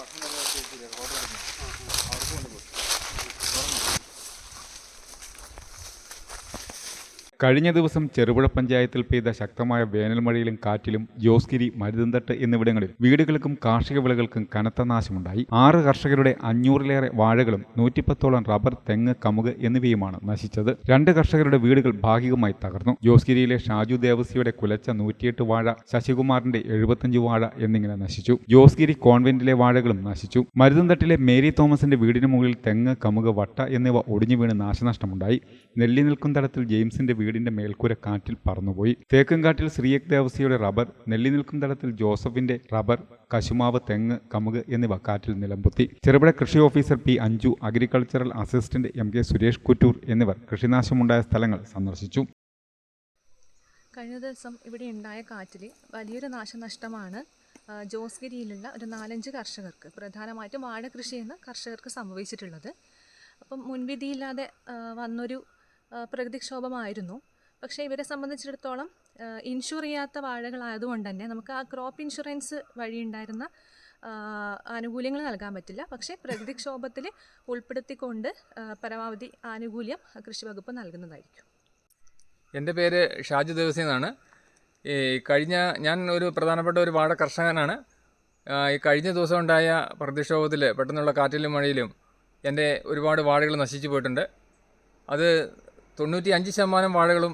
başında ah. böyle കഴിഞ്ഞ ദിവസം ചെറുപുഴ പഞ്ചായത്തിൽ പെയ്ത ശക്തമായ വേനൽമഴയിലും കാറ്റിലും ജോസ്ഗിരി മരുതന്തട്ട് എന്നിവിടങ്ങളിൽ വീടുകൾക്കും കാർഷിക വിളകൾക്കും കനത്ത നാശമുണ്ടായി. ആറ് കർഷകരുടെ അഞ്ഞൂറിലേറെ വാഴകളും നൂറ്റിപ്പത്തോളം റബ്ബർ തെങ്ങ് കമുക് എന്നിവയുമാണ് നശിച്ചത്. രണ്ട് കർഷകരുടെ വീടുകൾ ഭാഗികമായി തകർന്നു. ജോസ്ഗിരിയിലെ ഷാജു ദേവസിയുടെ കുലച്ച നൂറ്റിയെട്ട് വാഴ ശശികുമാറിന്റെ എഴുപത്തഞ്ച് വാഴ എന്നിങ്ങനെ നശിച്ചു. ജോസ്ഗിരി കോൺവെന്റിലെ വാഴകളും നശിച്ചു. മരുതന്തട്ടിലെ മേരി തോമസിന്റെ വീടിന് മുകളിൽ തെങ്ങ് കമുക് വട്ട എന്നിവ ഒടിഞ്ഞു വീണ് നാശനഷ്ടമുണ്ടായി. നെല്ലി നിൽക്കുന്ന തടത്തിൽ ജെയിംസിന്റെ വീടിന്റെ മേൽക്കൂര കാറ്റിൽ പറന്നുപോയി. തേക്കുംകാട്ടിൽ ശ്രീയക് ദേവസിയുടെ റബ്ബർ നെല്ലി നിൽക്കും തടത്തിൽ ജോസഫിന്റെ റബ്ബർ കശുമാവ് തെങ്ങ് കമുക് എന്നിവ കാറ്റിൽ നിലംപൊത്തി. ചെറുപുഴ കൃഷി officer P Anju agricultural assistant M K Suresh Kuttoor എന്നിവർ കൃഷിനാശമുണ്ടായ സ്ഥലങ്ങൾ സന്ദർശിച്ചു. കഴിഞ്ഞ ദിവസം ഇവിടെ ഉണ്ടായ കാറ്റിൽ വലിയൊരു നാശനഷ്ടമാണ് ജോസ്ഗിരിയിലുള്ള ഒരു നാലഞ്ച് കർഷകർക്ക് പ്രധാനമായിട്ടും വാഴ കൃഷി ചെയ്യുന്ന കർഷകർക്ക് സംഭവിച്ചിട്ടുള്ളത്. അപ്പം മുൻവിധിയില്ലാതെ വന്നൊരു പ്രകൃതിക്ഷോഭമായിരുന്നു. പക്ഷേ ഇവരെ സംബന്ധിച്ചിടത്തോളം ഇൻഷുർ ചെയ്യാത്ത വാഴകളായതുകൊണ്ട് തന്നെ നമുക്ക് ആ ക്രോപ്പ് ഇൻഷുറൻസ് വഴി ഉണ്ടായിരുന്ന ആനുകൂല്യങ്ങൾ നൽകാൻ പറ്റില്ല. പക്ഷേ പ്രകൃതിക്ഷോഭത്തിൽ ഉൾപ്പെടുത്തിക്കൊണ്ട് പരമാവധി ആനുകൂല്യം കൃഷി വകുപ്പ് നൽകുന്നതായിരിക്കും. എന്റെ പേര് ഷാജു ദേവസി എന്നാണ്. ഈ കഴിഞ്ഞ ഞാൻ ഒരു പ്രധാനപ്പെട്ട ഒരു വാഴ കർഷകനാണ്. ഈ കഴിഞ്ഞ ദിവസം ഉണ്ടായ പ്രതിക്ഷോഭത്തിൽ പെട്ടെന്നുള്ള കാറ്റിലും മഴയിലും എന്റെ ഒരുപാട് വാഴകൾ നശിച്ചു പോയിട്ടുണ്ട്. അത് തൊണ്ണൂറ്റി അഞ്ച് ശതമാനം വാഴകളും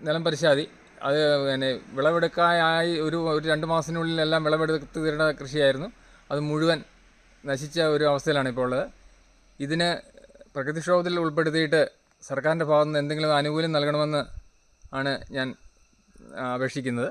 നിലം പരിശാതി അത് പിന്നെ വിളവെടുക്കാനായി ഒരു ഒരു രണ്ട് മാസത്തിനുള്ളിൽ എല്ലാം വിളവെടുത്ത് തീരുന്ന കൃഷിയായിരുന്നു. അത് മുഴുവൻ നശിച്ച ഒരു അവസ്ഥയിലാണ് ഇപ്പോൾ ഉള്ളത്. ഇതിന് പ്രകൃതിക്ഷോഭത്തിൽ ഉൾപ്പെടുത്തിയിട്ട് സർക്കാരിന്റെ ഭാഗത്തു നിന്ന് എന്തെങ്കിലും ആനുകൂല്യം നൽകണമെന്ന് ആണ് ഞാൻ അപേക്ഷിക്കുന്നത്.